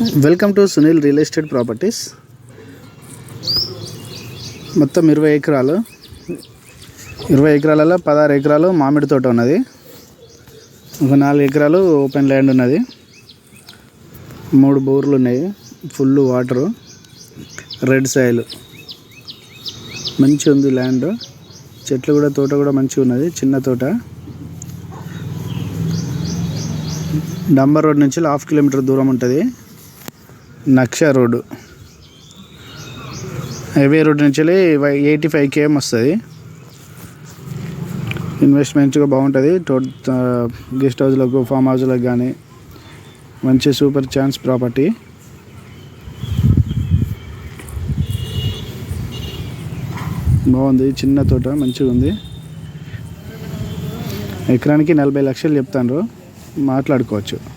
Welcome to Sunil real estate properties. మొత్తం ఇరవై ఎకరాలు. ఇరవై ఎకరాలలో పదహారు ఎకరాలు మామిడి తోట ఉన్నది. ఒక నాలుగు ఎకరాలు ఓపెన్ ల్యాండ్ ఉన్నది. మూడు బోర్లు ఉన్నాయి. Full water. Red soil. మంచి ఉంది ల్యాండ్. చెట్లు కూడా తోట కూడా మంచిగా ఉన్నది. చిన్న తోట. డంబర్ రోడ్ నుంచి హాఫ్ కిలోమీటర్ దూరం ఉంటుంది. నక్ష రోడ్డు. హైవే రోడ్ నుంచి వెళ్ళి ఎయిటీ ఫైవ్ కేఎం వస్తుంది. ఇన్వెస్ట్మెంట్స్గా బాగుంటుంది. టో గెస్ట్ హౌస్లకు ఫామ్ హౌస్లకు కానీ మంచి సూపర్ ఛాన్స్ ప్రాపర్టీ. బాగుంది. చిన్న తోట మంచిగా ఉంది. ఎకరానికి నలభై లక్షలు చెప్తాను మాట్లాడుకోవచ్చు.